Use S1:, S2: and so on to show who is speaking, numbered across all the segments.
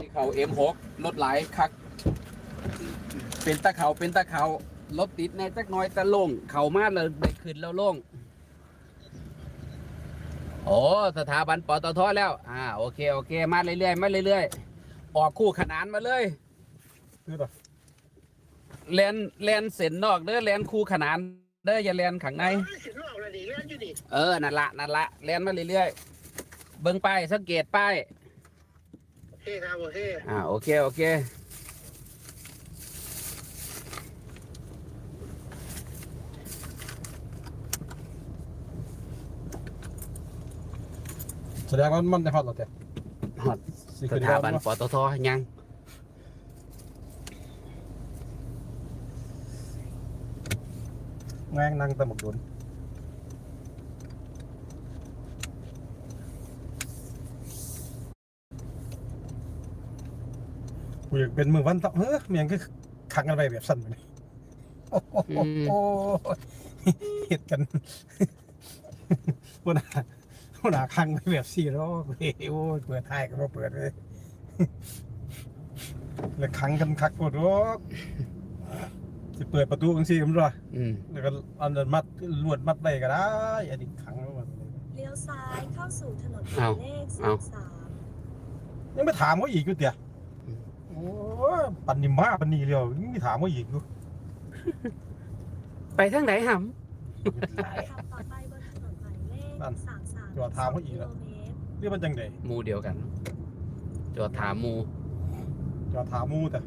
S1: ที่เขา M6 รถหลายคัก เป็นตะเขาเป็นตะเขารถติดแน่จักหน้อยแต่โล่งเขามาเลยได้ขึ้นแล้วโล่งโอ้สถาบันปตทแล้ว อ่า โอเค โอเค มาเรื่อยๆ มาเรื่อยๆ ออกคู่ขนานมาเลย
S2: คือต่อ
S1: แลนแลนเส้นนอกเด้อแลนคู่ขนาน เด้ออย่าแลนข้างใน
S3: สินอกเลยดิเลื่อนอยู่ดิ
S1: เออ นั่นละนั่นละแลนมาเรื่อยๆ เบิ่งป้ายสังเกตป้าย
S3: โอเคครับโอเค
S1: อ่าโอเคโอเค
S2: แสดงว่ามันได้ฮอตแล้วแต่
S1: ฮอต
S2: สิ
S1: ส
S2: ขึ้น
S1: ถา
S2: ได้
S1: บันปตทยัง
S2: แม่งนั่งตะหมกโดน กูอยากเป็นมือวันตะเฮ้อเมียงคือขังกันไปแบบสั้นไปเลยโอ้โหโอ้โหเห็ดกันวันน่ะวันน่ะขังไปแบบสี่รอบเฮ้ยโอ้ยเปิดท้ายก็บ่เปิดเลยแล้วขังกันคักปวดรกสิเปิดประตูกันสิมันรอ
S1: อืม
S2: แล้วก็อันนั้นมัดลวดมัดไว้ก็ได้อันนี้ขังไว้หมดเลย
S4: เลี้ยวซ้ายเข้าสู่ถนนห
S1: เอา
S4: มายเลข
S1: เอา
S4: สามสาม
S2: ยังไม่ถามเขาอีกอยู่เตี่ย โอ้ยปันนิมาปันนีเดียวยังไม่ถามเขาอีกอยู่
S1: ไปทางไหนห
S4: ขับต่อไปบนถนนหมายเลข
S2: นั่น
S4: สามสาม
S2: จอดถามเขาอีกแล้ว
S4: กิโลเมตร
S2: เรียกมันจังไดำ
S1: หมูเดียวกัน จอดถามหมู
S2: จอดถามหมูแต่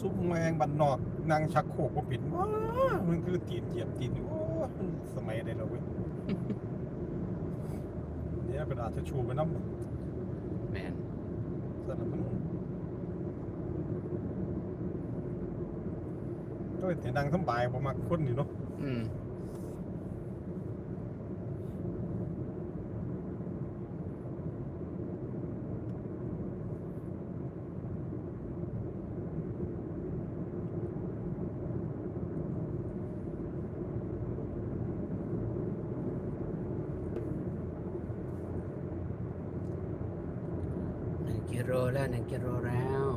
S2: ซุปแมงบันนอกนางชักโครกก็ปิดว้ามันคือตีนเหยียบตีนโอ้ยมันสมัยใดแล้วเว้ยเนี่ยกระดาษจะชูไปน้ำ
S1: แมน
S2: สนับมันก็เห็นดังสำบายประมาณคนนี่เนาะ
S1: อืม กิโลแล้วหนึ่งกิโลแล้ว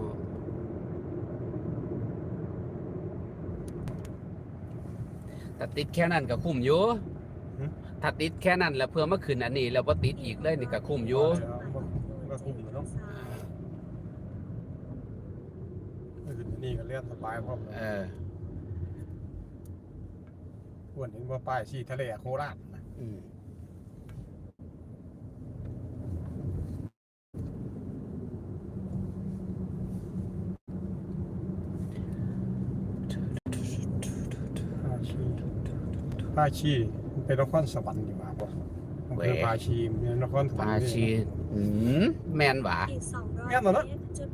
S1: ถ้าติดแค่นั้นก็คุ้มอยู่ถ้าติดแค่นั้นแล้วเพื่อมาขึ้นอันนี้ แล้วว่าติดอีกเลยนี่ก็คุ้มอยู่
S2: ก็คุ้มอยู่เนาะก็คือนี่ก็เลียนสบายพร้อม
S1: เออ
S2: ควรเห็นว่าป้ายชีทะเลโคราชนะ
S1: อืม
S2: ป้าชี ป้าชีมันเป็นนครสวรรค์ดีกว่าป่ะอำเภอพาชีเป็นนครสวรร
S1: ปา
S2: ค์นี่
S1: ชีอืมแมนหวา
S4: อีกสองร้อย
S2: แม่นเหรอ
S4: เม
S2: เนอะ
S4: ตรจุด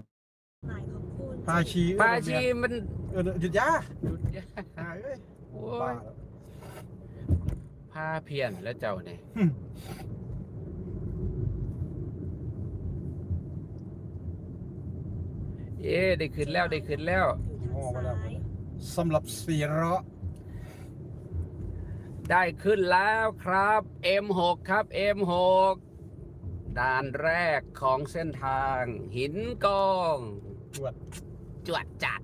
S4: หมายของคุณ
S2: พาชี
S1: ปาชีมัน
S2: เออหยุดยาหาเอ้ย
S1: โอ้
S2: บ้ายแล้ว
S1: พาเพียนแล้วเจ้าเนี่ย
S2: อืม
S1: เอ๊ะได้ขึ้นแล้วได้ขึ้นแล้ว
S4: อยู่ทางซ้าย
S2: สำหรับเสียเราะ
S1: ได้ขึ้นแล้วครับ M6 ครับ M6 ด่านแรกของเส้นทางหินกอง
S2: จวด
S1: จวดจัด